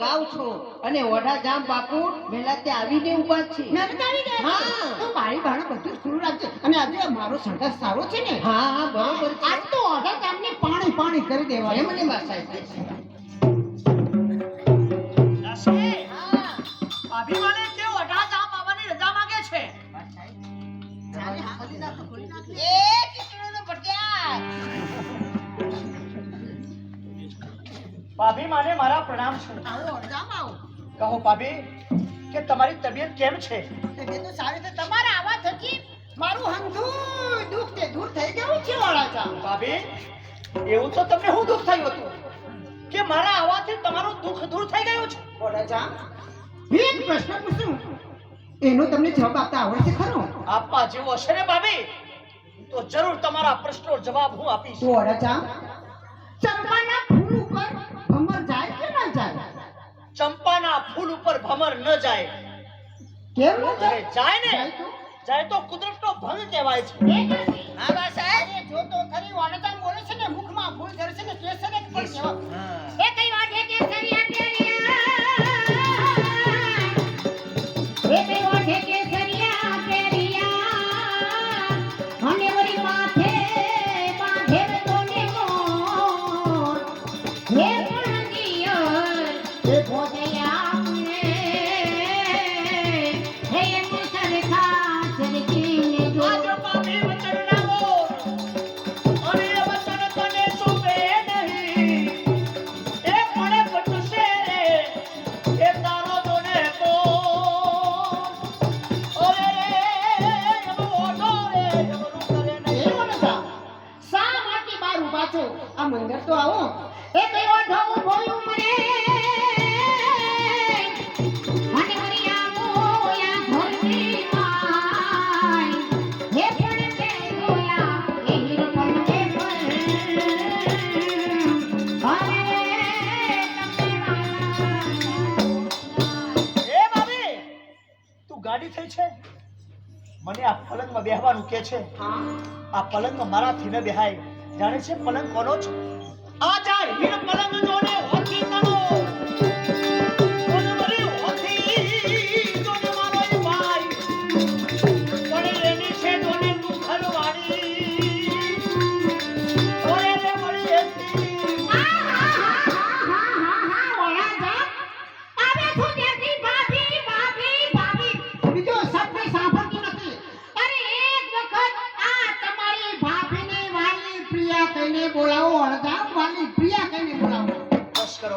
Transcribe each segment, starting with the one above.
ગાઉં છો અને ઓઢા જામ બાપુ વેલા તે આવીને ઊભા છે? હા. તો મારી ભાણો બધું ખુલ્લું રાખજે. અને આજે મારો સંઘર્ષ સારો છે ને? હા હા બરોબર આજ તો ઓઢા જામ ને પાણી પાણી કરી દેવા એમ ને બા સાહેબ. ભાભી માને મારા પ્રણામ છે. આવો અડધામ આવો. કહો ભાભી કે તમારી તબિયત કેમ છે? તબિયત તો સારી છે. તમારા આવા થકી મારું હંધું દુઃખ તે દૂર થઈ ગયું છે વાળાચા ભાભી એવું તો તમને હું દુઃખ થયું હતું? કે મારા આવાથી તમારું દુઃખ દૂર થઈ ગયું છે? વાળાચા હું એક પ્રશ્ન પૂછું. એનો તમને જવાબ આપતા આવડશે ખરો? આપવા જેવો હશે ને ભાભી? તો જરૂર તમારા પ્રશ્નો જવાબ હું આપીશ. વાળાચા ચંપાના ફૂલ ઉપર ભમર ન જાય. કેમ ન જાય? જાય ને. જાય તો? કુદરતનો ભંગ કહેવાય છે. હા બા સાહેબ? જો તો ખરી વાણતા બોલે છે ને મુખમાં ફૂલ ધરશે ને કેસર પણ હિરપણ આવો. પર અરે એ ભાભી તું ગાડી થઈ છે? મને આ પલંગમાં બેહવાનું કે છે? આ પલંગ મારાથી ન બેહાય. જાણે છે પલંગ કોનો છે? આ જા હીર જોને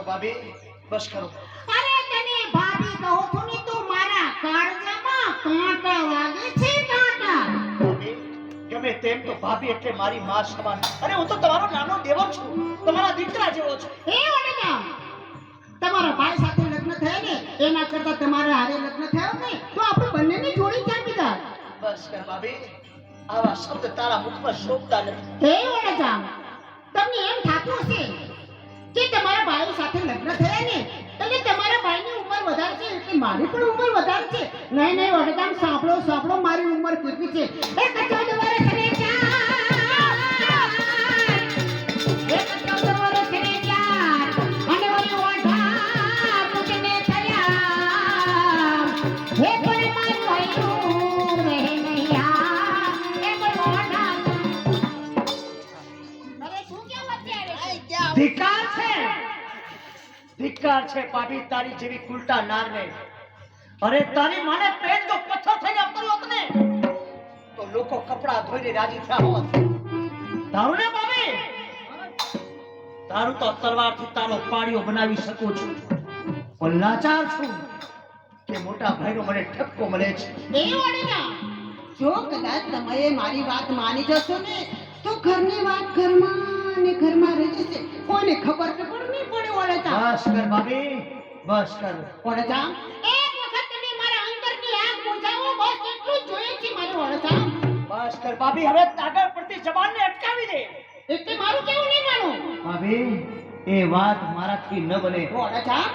કરો. ભાભી બસ કરો ભાભી ગમે તેમ તો ભાભી એટલે મારી માં સમાન. અરે હું તો તમારો નાનો દેવર છું તમારા દીકરા જેવો છું. તમારા ભાઈ સાથે લગ્ન થયા ને એના કરતા તમારા હારે લગ્ન થયા ને તો આપણે બંનેની જોડી ચાલી બીજા બસ કર ભાભી આવા શબ્દ તારા મુખમાં શોભતા નથી. હે વનજામ તમને એમ થાતું હશે કે તમારા લગ્ન થયા ને એટલે તમારા ભાઈની ઉંમર વધારે છે એટલે મારી પણ ઉંમર વધારે છે નહીં નહીં વનજામ સાંભળો સાંભળો મારી ઉંમર કેટલી છે. એ કચોદ વર્ષને ચાર એક ધિકાર છે પાપી તારી જેવી ઉલટા નારને. અરે તારી માને પેટ જો પથ્થર થઈને અપર્યો હોત તો લોકો કપડા ધોઈને રાજી થયા હોત. તારું ને પાપી તારું તો તલવારથી તારો પાડીઓ બનાવી શકું છું. પણ લાચાર છું કે મોટા ભાઈનો મને ઠપકો મળે છે. એ વનજામ જો કદાચ તમે મારી વાત માની જશો ને, તો ઘરની વાત ઘરમાં ને ઘરમાં રહી જશે. કોઈને ખબર ન પડે. વનજામ બસ કર ભાભી બસ કર. વનજામ એક વખત તમે મારા અંદરની આગ બુઝાવો બસ એટલું જોઈએ છે મારું વનજામ બસ કર ભાભી હવે આગળ પડતી જબાનને અટકાવી દે. એટલે મારું કેવું નહીં માનું? ભાભી એ વાત મારાથી ન બને. વનજામ